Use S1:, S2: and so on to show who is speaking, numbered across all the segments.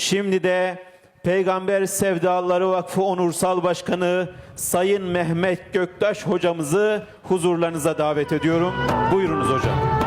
S1: Şimdi de Peygamber Sevdaları Vakfı Onursal Başkanı Sayın Mehmet Göktaş hocamızı huzurlarınıza davet ediyorum. Buyurunuz hocam.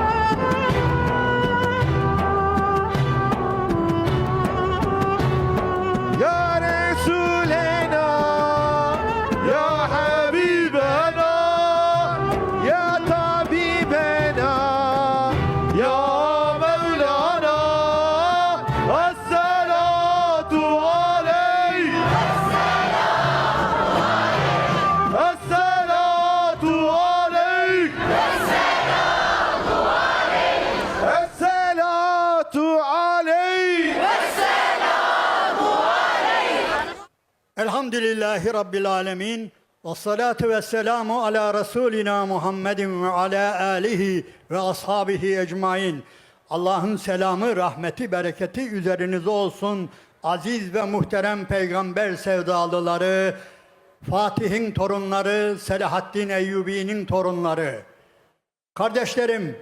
S2: Elhamdülillahi Rabbil Alemin. Ve salatu ve selamu ala Resulina Muhammedin ve ala alihi ve ashabihi ecmain. Allah'ın selamı, rahmeti, bereketi üzerinize olsun. Aziz ve muhterem peygamber sevdalıları, Fatih'in torunları, Selahaddin Eyyubi'nin torunları. Kardeşlerim,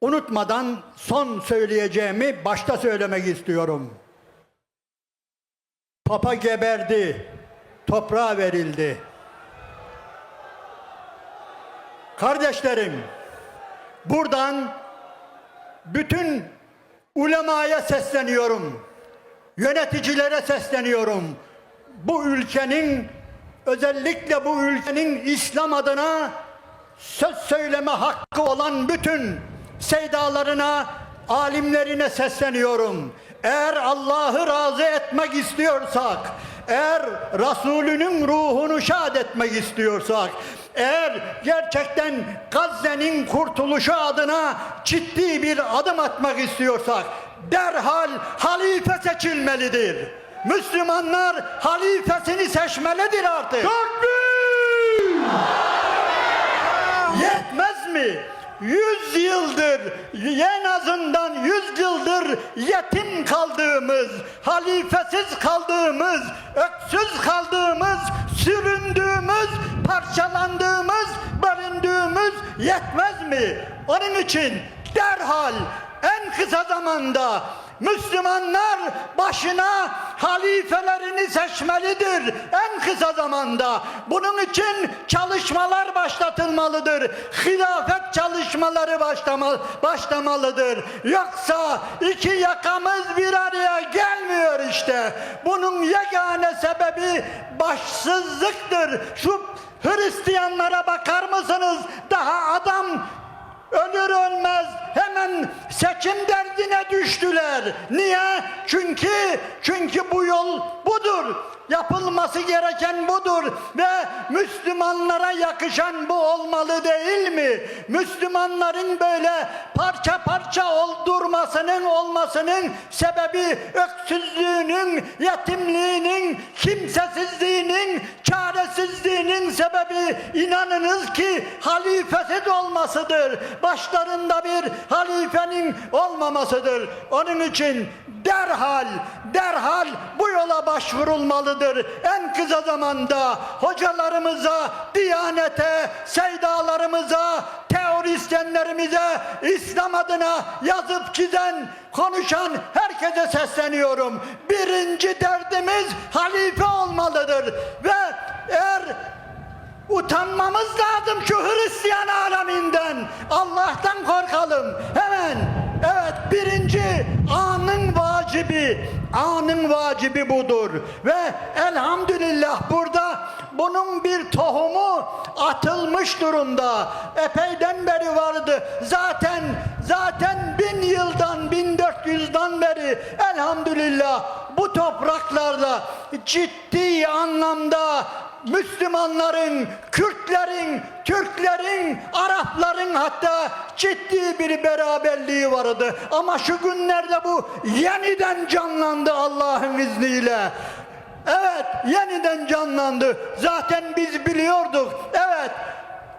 S2: unutmadan son söyleyeceğimi başta söylemek istiyorum. Papa geberdi, toprağa verildi. Kardeşlerim, buradan bütün ulemaya sesleniyorum. Yöneticilere sesleniyorum. Bu ülkenin özellikle bu ülkenin İslam adına söz söyleme hakkı olan bütün seydalarına, alimlerine sesleniyorum. Eğer Allah'ı razı etmek istiyorsak, eğer Resulünün ruhunu şad etmek istiyorsak, eğer gerçekten Gazze'nin kurtuluşu adına ciddi bir adım atmak istiyorsak, derhal halife seçilmelidir. Müslümanlar halifesini seçmelidir artık. Yetmez mi? Yüz yıldır, en azından yüz yıldır yetim kaldığımız, halifesiz kaldığımız, öksüz kaldığımız, süründüğümüz, parçalandığımız, bölündüğümüz yetmez mi? Onun için derhal en kısa zamanda Müslümanlar başına halifelerini seçmelidir en kısa zamanda. Bunun için çalışmalar başlatılmalıdır. Hilafet çalışmaları başlama, başlamalıdır. Yoksa iki yakamız bir araya gelmiyor işte. Bunun yegane sebebi başsızlıktır. Şu Hristiyanlara bakar mısınız? Daha adam Ölür ölmez hemen seçim derdine düştüler. Niye? Çünkü çünkü bu yol budur. Yapılması gereken budur ve Müslümanlara yakışan bu olmalı değil mi? Müslümanların böyle parça parça oldurmasının olmasının sebebi öksüzlüğünün, yetimliğinin, kimsesizliğinin, çaresizliğinin sebebi inanınız ki halifesiz olmasıdır. Başlarında bir halifenin olmamasıdır. Onun için derhal, derhal bu yola başvurulmalıdır. En kısa zamanda hocalarımıza, diyanete, seydalarımıza, teorisyenlerimize, İslam adına yazıp çizen, konuşan herkese sesleniyorum. Birinci derdimiz halife olmalıdır. Ve eğer Utanmamız lazım şu Hristiyan aleminden. Allah'tan korkalım. Hemen. Evet birinci anın vacibi. Anın vacibi budur. Ve elhamdülillah burada bunun bir tohumu atılmış durumda. Epeyden beri vardı. Zaten zaten bin yıldan 1400'dan beri elhamdülillah bu topraklarda ciddi anlamda Müslümanların, Kürtlerin, Türklerin, Arapların hatta ciddi bir beraberliği vardı. Ama şu günlerde bu yeniden canlandı Allah'ın izniyle. Evet, yeniden canlandı. Zaten biz biliyorduk. Evet,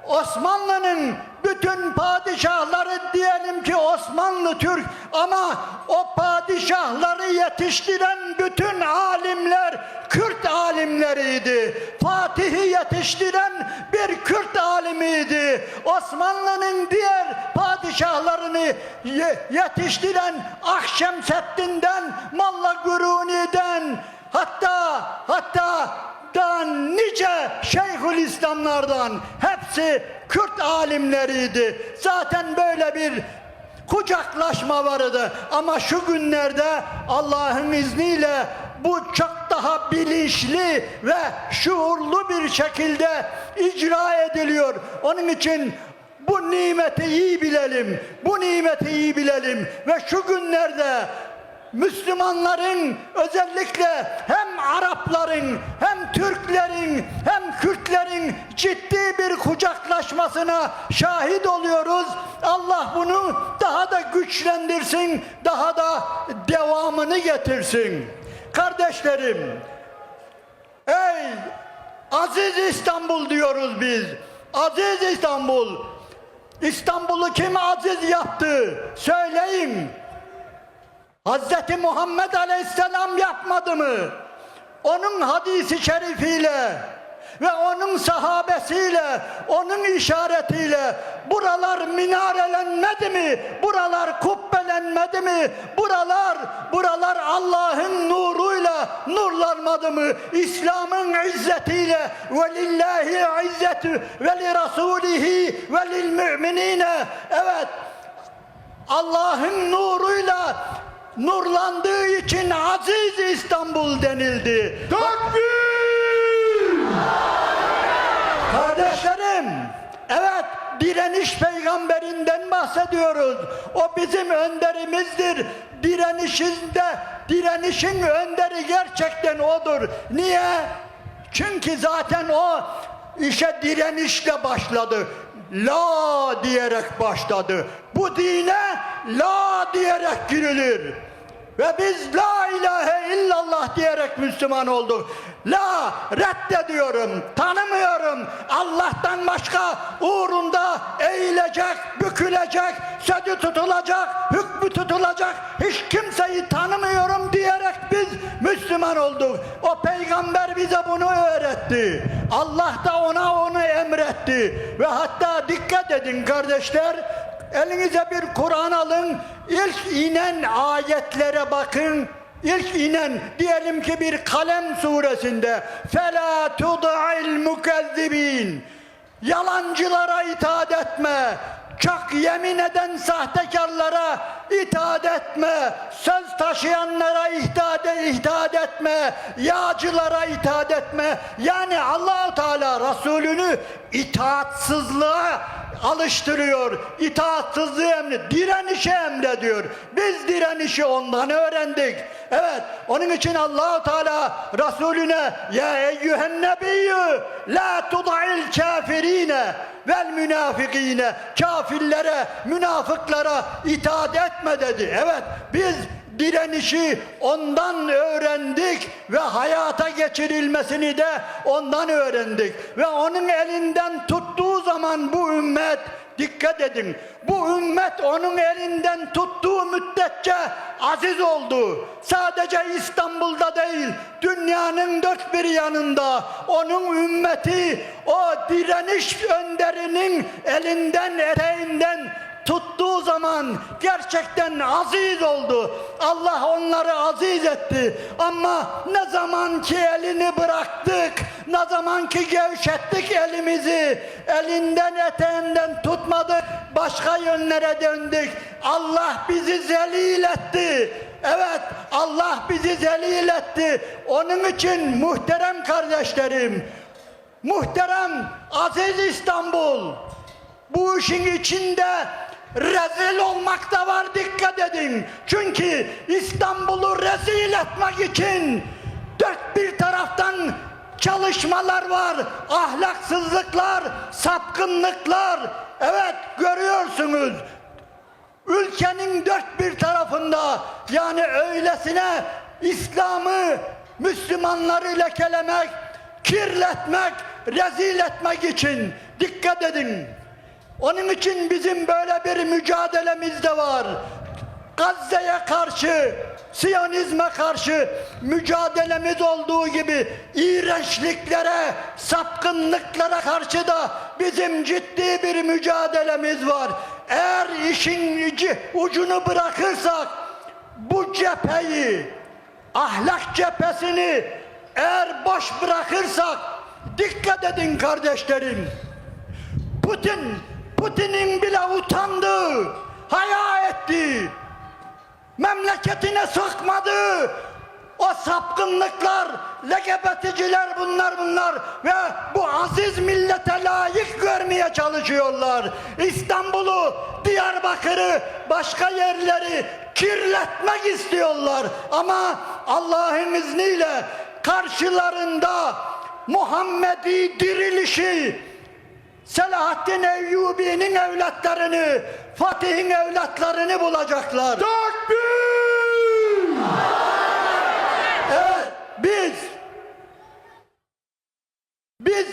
S2: Osmanlı'nın bütün padişahları diyelim ki Osmanlı Türk ama o padişahları yetiştiren bütün alimler Kürt alimleriydi. Fatih'i yetiştiren bir Kürt alimiydi. Osmanlı'nın diğer padişahlarını ye- yetiştiren Akşemseddin'den, Malla Guruni'den hatta hatta daha nice Şeyhülislamlardan hepsi Kürt alimleriydi. Zaten böyle bir kucaklaşma vardı. Ama şu günlerde Allah'ın izniyle bu çok daha bilinçli ve şuurlu bir şekilde icra ediliyor. Onun için bu nimeti iyi bilelim. Bu nimeti iyi bilelim. Ve şu günlerde Müslümanların özellikle hem Arapların hem Türklerin hem Kürtlerin ciddi bir kucaklaşmasına şahit oluyoruz. Allah bunu daha da güçlendirsin, daha da devamını getirsin. Kardeşlerim, ey aziz İstanbul diyoruz biz. Aziz İstanbul. İstanbul'u kim aziz yaptı? Söyleyin. Hazreti Muhammed Aleyhisselam yapmadı mı? Onun hadisi şerifiyle ve onun sahabesiyle, onun işaretiyle buralar minarelenmedi mi? Buralar kubbelenmedi mi? Buralar, buralar Allah'ın nuruyla nurlanmadı mı? İslam'ın izzetiyle ve lillahi izzetü ve li rasulihi ve lil müminine evet Allah'ın nuruyla nurlandığı için aziz İstanbul denildi.
S3: Takbir!
S2: Kardeşlerim, evet direniş peygamberinden bahsediyoruz. O bizim önderimizdir. Direnişinde, direnişin önderi gerçekten odur. Niye? Çünkü zaten o işe direnişle başladı. La diyerek başladı. Bu dine la diyerek girilir. Ve biz la ilahe illallah diyerek Müslüman olduk. La reddediyorum, tanımıyorum. Allah'tan başka uğrunda eğilecek, bükülecek, sözü tutulacak, hükmü tutulacak hiç kimseyi tanımıyorum diyerek biz Müslüman olduk. O peygamber bize bunu öğretti. Allah da ona onu emretti. Ve hatta dikkat edin kardeşler, Elinize bir Kur'an alın. İlk inen ayetlere bakın. İlk inen diyelim ki bir kalem suresinde fela tud'il mukezzibin yalancılara itaat etme çak yemin eden sahtekarlara itaat etme söz taşıyanlara itaat, itaat etme yağcılara itaat etme yani Allahu Teala Resulünü itaatsızlığa alıştırıyor. İtaatsızlığı emri, direnişi emrediyor. Biz direnişi ondan öğrendik. Evet, onun için Allahu Teala Resulüne ya eyyühen nebiyyü la tuda'il kafirine vel münafikine kafirlere, münafıklara itaat etme dedi. Evet, biz direnişi ondan öğrendik ve hayata geçirilmesini de ondan öğrendik. Ve onun elinden tuttuğu zaman bu ümmet dikkat edin bu ümmet onun elinden tuttuğu müddetçe aziz oldu. Sadece İstanbul'da değil dünyanın dört bir yanında onun ümmeti o direniş önderinin elinden eteğinden tuttuğu zaman gerçekten aziz oldu. Allah onları aziz etti. Ama ne zaman ki elini bıraktık, ne zaman ki gevşettik elimizi, elinden eteğinden tutmadık, başka yönlere döndük. Allah bizi zelil etti. Evet Allah bizi zelil etti. Onun için muhterem kardeşlerim, muhterem aziz İstanbul, bu işin içinde rezil olmak da var dikkat edin. Çünkü İstanbul'u rezil etmek için dört bir taraftan çalışmalar var. Ahlaksızlıklar, sapkınlıklar. Evet görüyorsunuz. Ülkenin dört bir tarafında yani öylesine İslam'ı Müslümanları lekelemek, kirletmek, rezil etmek için dikkat edin. Onun için bizim böyle bir mücadelemiz de var. Gazze'ye karşı, Siyonizme karşı mücadelemiz olduğu gibi iğrençliklere, sapkınlıklara karşı da bizim ciddi bir mücadelemiz var. Eğer işin ucu- ucunu bırakırsak bu cepheyi, ahlak cephesini eğer boş bırakırsak dikkat edin kardeşlerim. Putin, Putin'in bile utandığı, haya ettiği, memleketine sokmadığı o sapkınlıklar, LGBT'ciler bunlar bunlar ve bu aziz millete layık görmeye çalışıyorlar. İstanbul'u, Diyarbakır'ı, başka yerleri kirletmek istiyorlar. Ama Allah'ın izniyle karşılarında Muhammedi dirilişi, Selahaddin Eyyubi'nin evlatlarını, Fatih'in evlatlarını bulacaklar.
S3: Takbir!
S2: Evet, biz biz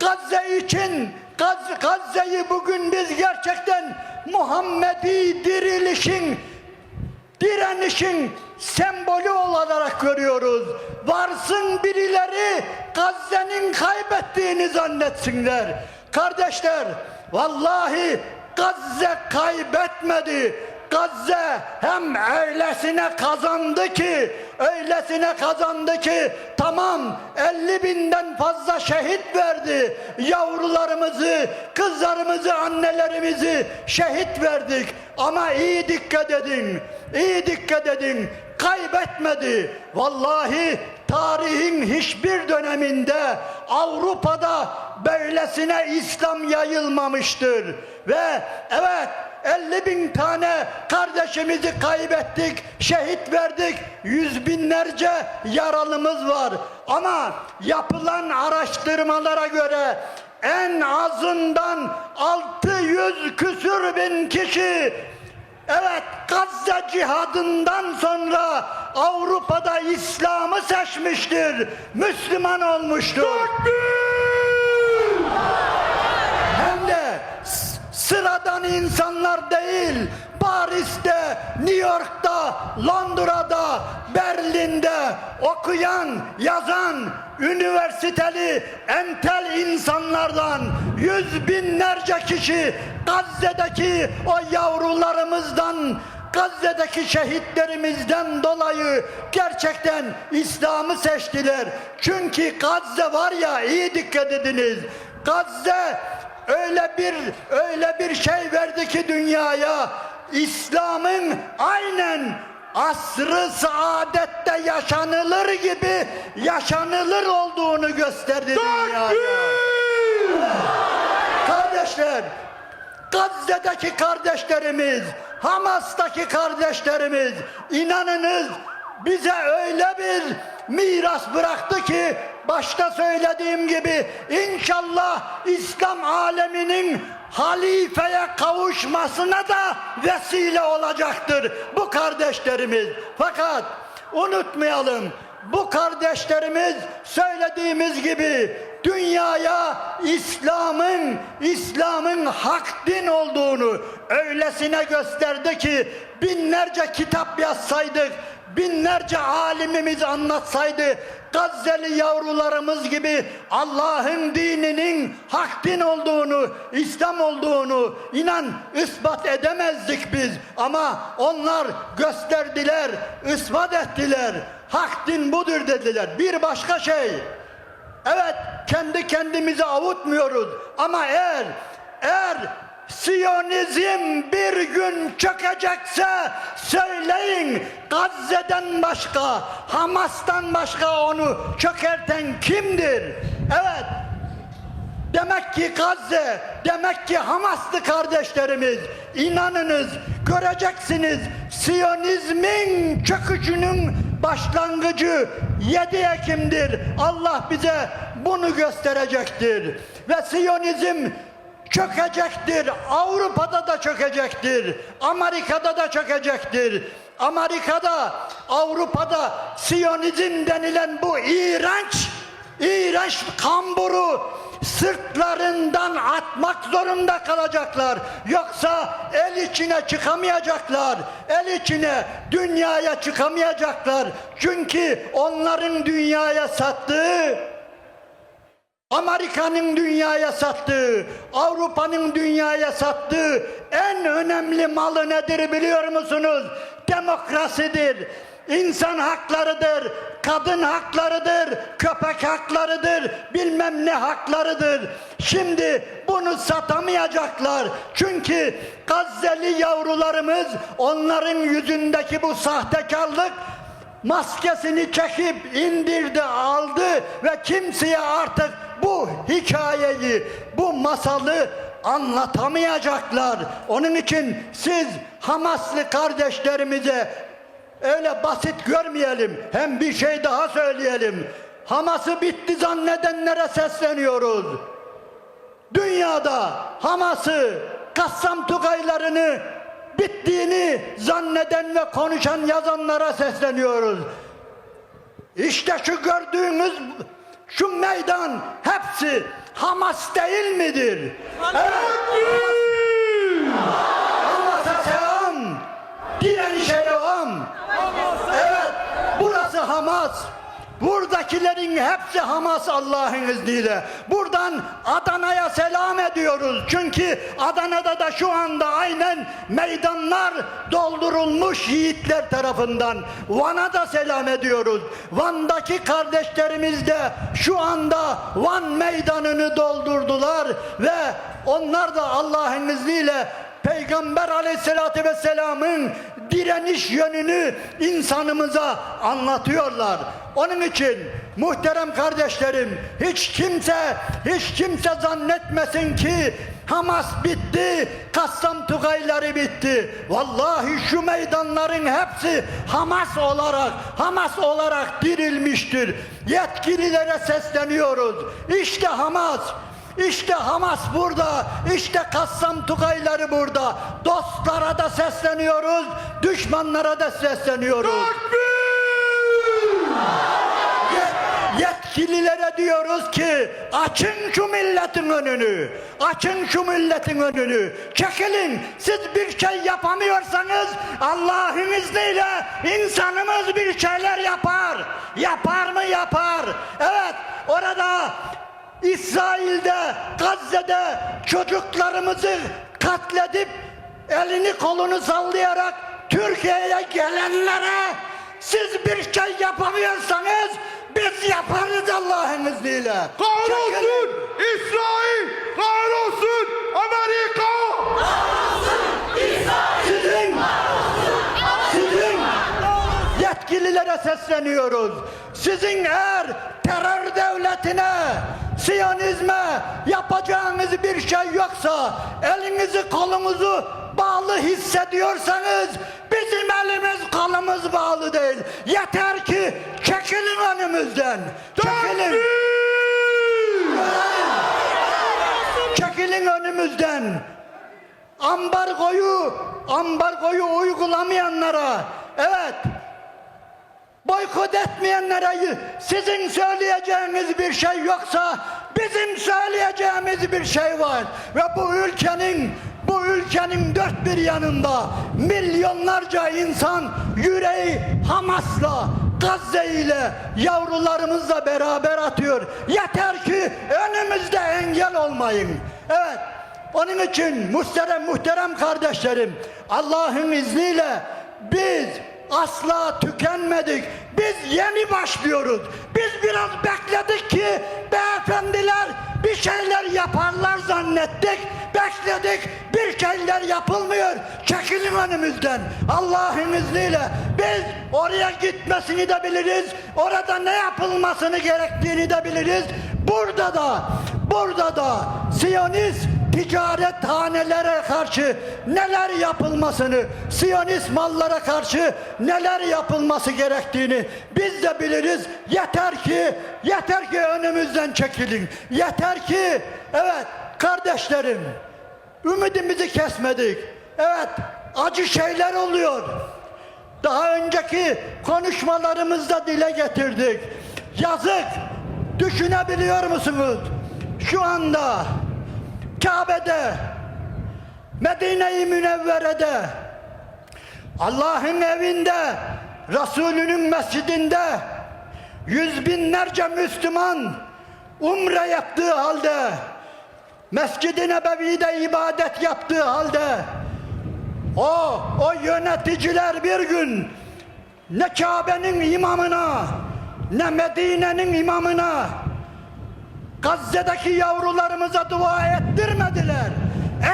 S2: Gazze için Gaz, Gazze'yi bugün biz gerçekten Muhammedi dirilişin direnişin sembolü olarak görüyoruz. Varsın birileri Gazze'nin kaybettiğini zannetsinler. Kardeşler, vallahi Gazze kaybetmedi. Gazze hem öylesine kazandı ki, öylesine kazandı ki tamam 50 binden fazla şehit verdi. Yavrularımızı, kızlarımızı, annelerimizi şehit verdik. Ama iyi dikkat edin, iyi dikkat edin. Kaybetmedi. Vallahi tarihin hiçbir döneminde Avrupa'da böylesine İslam yayılmamıştır. Ve evet 50 bin tane kardeşimizi kaybettik, şehit verdik, yüz binlerce yaralımız var. Ama yapılan araştırmalara göre en azından 600 küsür bin kişi Evet Gazze cihadından sonra Avrupa'da İslam'ı seçmiştir. Müslüman olmuştur. Hem de sıradan insanlar değil. Paris'te, New York'ta, Londra'da, Berlin'de okuyan, yazan, üniversiteli, entel insanlardan yüz binlerce kişi Gazze'deki o yavrularımızdan Gazze'deki şehitlerimizden dolayı gerçekten İslam'ı seçtiler. Çünkü Gazze var ya iyi dikkat ediniz. Gazze öyle bir öyle bir şey verdi ki dünyaya İslam'ın aynen asrı saadette yaşanılır gibi yaşanılır olduğunu gösterdi dünyaya. Kardeşler, Gazze'deki kardeşlerimiz, Hamas'taki kardeşlerimiz, inanınız bize öyle bir miras bıraktı ki başta söylediğim gibi inşallah İslam aleminin halifeye kavuşmasına da vesile olacaktır bu kardeşlerimiz. Fakat unutmayalım bu kardeşlerimiz söylediğimiz gibi dünyaya İslam'ın İslam'ın hak din olduğunu öylesine gösterdi ki binlerce kitap yazsaydık binlerce alimimiz anlatsaydı Gazze'li yavrularımız gibi Allah'ın dininin hak din olduğunu, İslam olduğunu inan ispat edemezdik biz. Ama onlar gösterdiler, ispat ettiler. Hak din budur dediler. Bir başka şey. Evet kendi kendimizi avutmuyoruz ama eğer eğer Siyonizm bir gün çökecekse söyleyin Gazze'den başka, Hamas'tan başka onu çökerten kimdir? Evet Demek ki Gazze, demek ki Hamaslı kardeşlerimiz, inanınız göreceksiniz Siyonizmin çöküşünün başlangıcı 7 Ekim'dir. Allah bize bunu gösterecektir. Ve Siyonizm çökecektir. Avrupa'da da çökecektir. Amerika'da da çökecektir. Amerika'da, Avrupa'da Siyonizm denilen bu iğrenç, iğrenç kamburu sırtlarından atmak zorunda kalacaklar. Yoksa el içine çıkamayacaklar. El içine dünyaya çıkamayacaklar. Çünkü onların dünyaya sattığı Amerika'nın dünyaya sattığı, Avrupa'nın dünyaya sattığı en önemli malı nedir biliyor musunuz? Demokrasidir, insan haklarıdır, kadın haklarıdır, köpek haklarıdır, bilmem ne haklarıdır. Şimdi bunu satamayacaklar. Çünkü Gazze'li yavrularımız onların yüzündeki bu sahtekarlık maskesini çekip indirdi aldı ve kimseye artık bu hikayeyi bu masalı anlatamayacaklar. Onun için siz Hamaslı kardeşlerimize öyle basit görmeyelim. Hem bir şey daha söyleyelim. Hamas'ı bitti zannedenlere sesleniyoruz. Dünyada Hamas'ı, Kassam Tugaylarını bittiğini zanneden ve konuşan yazanlara sesleniyoruz. İşte şu gördüğünüz şu meydan hepsi Hamas değil midir? Evet. Hamas'a selam. Direnişe devam. Evet. Burası Hamas. Buradakilerin hepsi Hamas Allah'ın izniyle. Buradan Adana'ya selam ediyoruz. Çünkü Adana'da da şu anda aynen meydanlar doldurulmuş yiğitler tarafından. Van'a da selam ediyoruz. Van'daki kardeşlerimiz de şu anda Van meydanını doldurdular ve onlar da Allah'ın izniyle Peygamber aleyhissalatü vesselamın direniş yönünü insanımıza anlatıyorlar. Onun için muhterem kardeşlerim hiç kimse hiç kimse zannetmesin ki Hamas bitti, Kassam Tugayları bitti. Vallahi şu meydanların hepsi Hamas olarak, Hamas olarak dirilmiştir. Yetkililere sesleniyoruz. İşte Hamas, işte Hamas burada, işte Kassam Tugayları burada. Dostlara da sesleniyoruz, düşmanlara da sesleniyoruz. Ye- Yetkililere diyoruz ki açın şu milletin önünü. Açın şu milletin önünü. Çekilin. Siz bir şey yapamıyorsanız Allah'ın izniyle insanımız bir şeyler yapar. Yapar mı yapar. Evet orada İsrail'de, Gazze'de çocuklarımızı katledip elini kolunu sallayarak Türkiye'ye gelenlere siz bir şey yapamıyorsanız biz yaparız Allah'ın izniyle.
S3: Kahrolsun İsrail! Kahrolsun Amerika!
S2: Sizin, sizin yetkililere sesleniyoruz. Sizin eğer terör devletine, Siyonizme yapacağınız bir şey yoksa, elinizi kolunuzu bağlı hissediyorsanız, bizim elimiz kolumuz bağlı değil. Yeter ki çekilin önümüzden. Çekilin. Çekilin önümüzden. Ambargoyu, ambargoyu uygulamayanlara, evet, boykot etmeyenlere sizin söyleyeceğiniz bir şey yoksa bizim söyleyeceğimiz bir şey var. Ve bu ülkenin bu ülkenin dört bir yanında milyonlarca insan yüreği Hamas'la Gazze ile yavrularımızla beraber atıyor. Yeter ki önümüzde engel olmayın. Evet. Onun için muhterem muhterem kardeşlerim Allah'ın izniyle biz asla tükenmedik. Biz yeni başlıyoruz. Biz biraz bekledik ki beyefendiler bir şeyler yaparlar zannettik. Bekledik bir şeyler yapılmıyor. Çekilin önümüzden. Allah'ın izniyle biz oraya gitmesini de biliriz. Orada ne yapılmasını gerektiğini de biliriz. Burada da burada da Siyonist ticaret hanelere karşı neler yapılmasını, Siyonist mallara karşı neler yapılması gerektiğini biz de biliriz. Yeter ki, yeter ki önümüzden çekilin. Yeter ki, evet kardeşlerim, ümidimizi kesmedik. Evet, acı şeyler oluyor. Daha önceki konuşmalarımızda dile getirdik. Yazık, düşünebiliyor musunuz? şu anda Kabe'de, Medine-i Münevvere'de, Allah'ın evinde, Resulünün mescidinde yüz binlerce Müslüman umre yaptığı halde, Mescid-i Nebevi'de ibadet yaptığı halde, o, o yöneticiler bir gün ne Kabe'nin imamına, ne Medine'nin imamına, Gazze'deki yavrularımıza dua ettirmediler.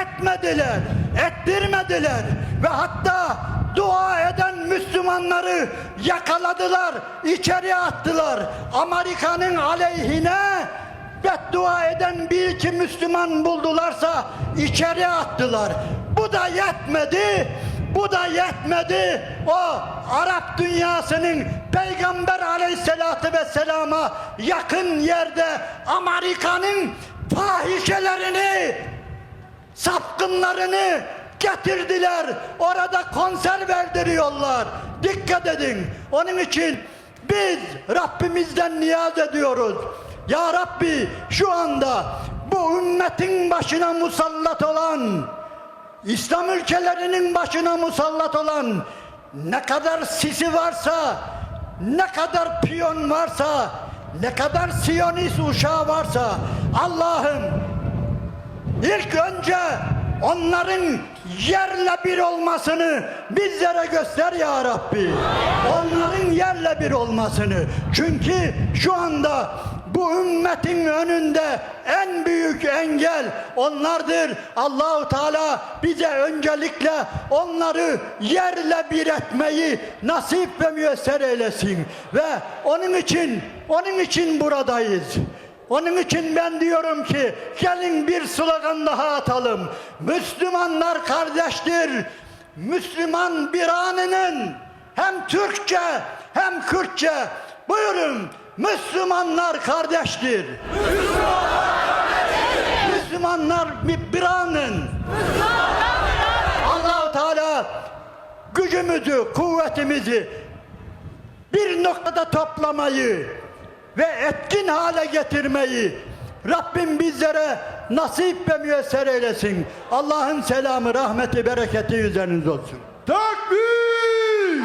S2: Etmediler. Ettirmediler. Ve hatta dua eden Müslümanları yakaladılar, içeri attılar. Amerika'nın aleyhine beddua eden bir iki Müslüman buldularsa içeri attılar. Bu da yetmedi. Bu da yetmedi. O Arap dünyasının Peygamber aleyhissalatü vesselama yakın yerde Amerika'nın fahişelerini, sapkınlarını getirdiler. Orada konser verdiriyorlar. Dikkat edin. Onun için biz Rabbimizden niyaz ediyoruz. Ya Rabbi şu anda bu ümmetin başına musallat olan İslam ülkelerinin başına musallat olan ne kadar sisi varsa, ne kadar piyon varsa, ne kadar siyonist uşağı varsa Allah'ım ilk önce onların yerle bir olmasını bizlere göster ya Rabbi. Onların yerle bir olmasını. Çünkü şu anda bu ümmetin önünde en büyük engel onlardır. Allahu Teala bize öncelikle onları yerle bir etmeyi nasip ve müyesser eylesin. Ve onun için onun için buradayız. Onun için ben diyorum ki gelin bir slogan daha atalım. Müslümanlar kardeştir. Müslüman bir anının hem Türkçe hem Kürtçe buyurun Müslümanlar kardeştir. Müslümanlar bir, bir anın. Allahu Teala gücümüzü, kuvvetimizi bir noktada toplamayı ve etkin hale getirmeyi Rabbim bizlere nasip ve müyesser eylesin. Allah'ın selamı, rahmeti, bereketi üzerinize olsun.
S3: Takbir!